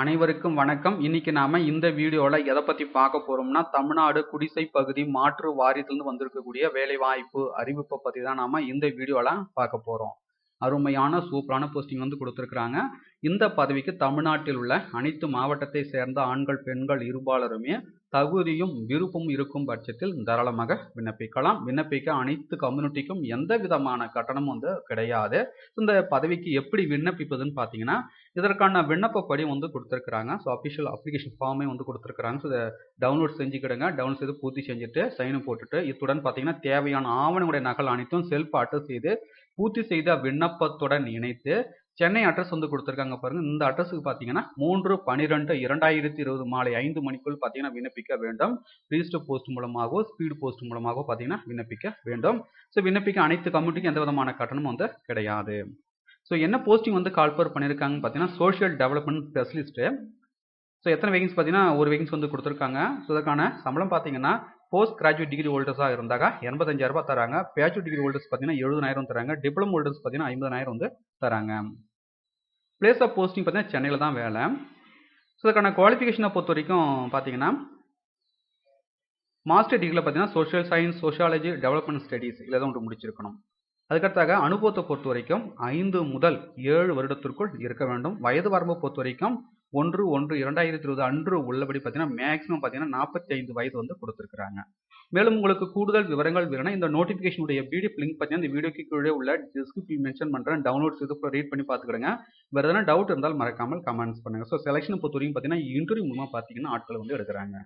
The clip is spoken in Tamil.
அனைவருக்கும் வணக்கம். இன்னைக்கு நாம இந்த வீடியோல எதை பத்தி பார்க்க போறோம்னா தமிழ்நாடு குடிசை பகுதி மாற்று வாரியத்திலிருந்து வந்திருக்கக்கூடிய வேலை வாய்ப்பு அறிவிப்பை பத்தி தான் நாம இந்த வீடியோல பார்க்க போறோம். அருமையான சூப்பரான போஸ்டிங் வந்து கொடுத்துருக்குறாங்க. இந்த பதவிக்கு தமிழ்நாட்டில் உள்ள அனைத்து மாவட்டத்தை சேர்ந்த ஆண்கள் பெண்கள் இருபாலருமே தகுதியும் விருப்பமும் இருக்கும் பட்சத்தில் தாராளமாக விண்ணப்பிக்கலாம். விண்ணப்பிக்க அனைத்து கம்யூனிட்டிக்கும் எந்த விதமான கட்டணமும் வந்து கிடையாது. இந்த பதவிக்கு எப்படி விண்ணப்பிப்பதுன்னு பார்த்தீங்கன்னா இதற்கான விண்ணப்பப்படி வந்து கொடுத்துருக்குறாங்க. ஸோ அஃபிஷியல் அப்ளிகேஷன் ஃபார்மே வந்து கொடுத்துருக்குறாங்க. ஸோ இதை டவுன்லோட் செஞ்சுக்கிடுங்க. டவுன்லோட் செய்து பூர்த்தி செஞ்சுட்டு சைனும் போட்டுட்டு இத்துடன் பார்த்தீங்கன்னா தேவையான ஆவணங்களுடைய நகல் அனைத்தும் செல்ஃப் அட்டஸ்ட் செய்து பூர்த்தி செய்த விண்ணப்பத்துடன் இணைத்து சென்னை அட்ரஸ் வந்து கொடுத்துருக்காங்க பாருங்க. இந்த அட்ரஸுக்கு பார்த்தீங்கன்னா மூன்று பன்னிரெண்டு இரண்டாயிரத்தி இருபது மாலை ஐந்து மணிக்குள் பார்த்தீங்கன்னா விண்ணப்பிக்க வேண்டும். ரிஜிஸ்டர் போஸ்ட் மூலமாகவோ ஸ்பீடு போஸ்ட் மூலமாகவோ பார்த்தீங்கன்னா விண்ணப்பிக்க வேண்டும். ஸோ விண்ணப்பிக்க அனைத்து கம்யூனிட்டிக்கும் எந்த விதமான கட்டணமும் வந்து கிடையாது. ஸோ என்ன போஸ்டிங் வந்து கால்பர் பண்ணியிருக்காங்கன்னு பார்த்தீங்கன்னா சோஷியல் டெவலப்மெண்ட் ஸ்பெஷலிஸ்ட்டு ஸோ எத்தனை வேகன்ஸ் பார்த்தீங்கன்னா ஒரு வேகன்ஸ் வந்து கொடுத்துருக்காங்க. ஸோ அதற்கான சம்பளம் பார்த்தீங்கன்னா போஸ்ட் கிராஜுவேட் டிகிரி ஹோல்டர்ஸாக இருந்தாங்க. எண்பத்தஞ்சாயிரம் ரூபாய் தராங்க. பேச்சுலர் டிகிரி ஹோல்டர்ஸ் பார்த்தீங்கன்னா எழுபதாயிரம் தராங்க. டிப்ளமோ ஹோல்டர்ஸ் பார்த்தீங்கன்னா ஐம்பதாயிரம் வந்து தராங்க. பிளேஸ் ஆஃப் போஸ்டிங் பார்த்தீங்கன்னா சென்னையில் தான் வேலை. ஸோ அதுக்கான குவாலிஃபிகேஷனை பொறுத்த வரைக்கும் பார்த்தீங்கன்னா மாஸ்டர் டிகிரியில் பார்த்தீங்கன்னா social science sociology development studies இதில் தான் ஒன்று முடிச்சிருக்கணும். அதுக்கடுத்தாக அனுபவத்தை பொறுத்த வரைக்கும் ஐந்து முதல் ஏழு வருடத்திற்குள் இருக்க வேண்டும். வயது வரம்பை பொறுத்த வரைக்கும் ஒன்று ஒன்று இரண்டாயிரத்தி இருபது அன்று உள்ளபடி பார்த்தீங்கன்னா மேக்ஸிமம் பார்த்தீங்கன்னா நாற்பத்தி ஐந்து வயது வந்து கொடுத்துருக்காங்க மேலும் உங்களுக்கு கூடுதல் விவரங்கள் வேணும்னா இந்த நோட்டிஃபிகேஷனுடைய பிடிஎஃப் லிங்க் பார்த்தீங்கன்னா இந்த வீடியோக்கு கீழே உள்ள டிஸ்கிரிப்ஷன் மென்ஷன் பண்ணுறேன் டவுன்லோட் செய்து ரீட் பண்ணி பார்த்துக்கிடுங்க. வேறு எதனா டவுட் இருந்தால் மறக்காமல் கமெண்ட்ஸ் பண்ணுங்கள் ஸோ செலெக்ஷனை பொறுத்த வரைக்கும் பார்த்தீங்கன்னா இன்டர்வியூ மூலமாக பார்த்தீங்கன்னா ஆட்கள் வந்து எடுக்கிறாங்க.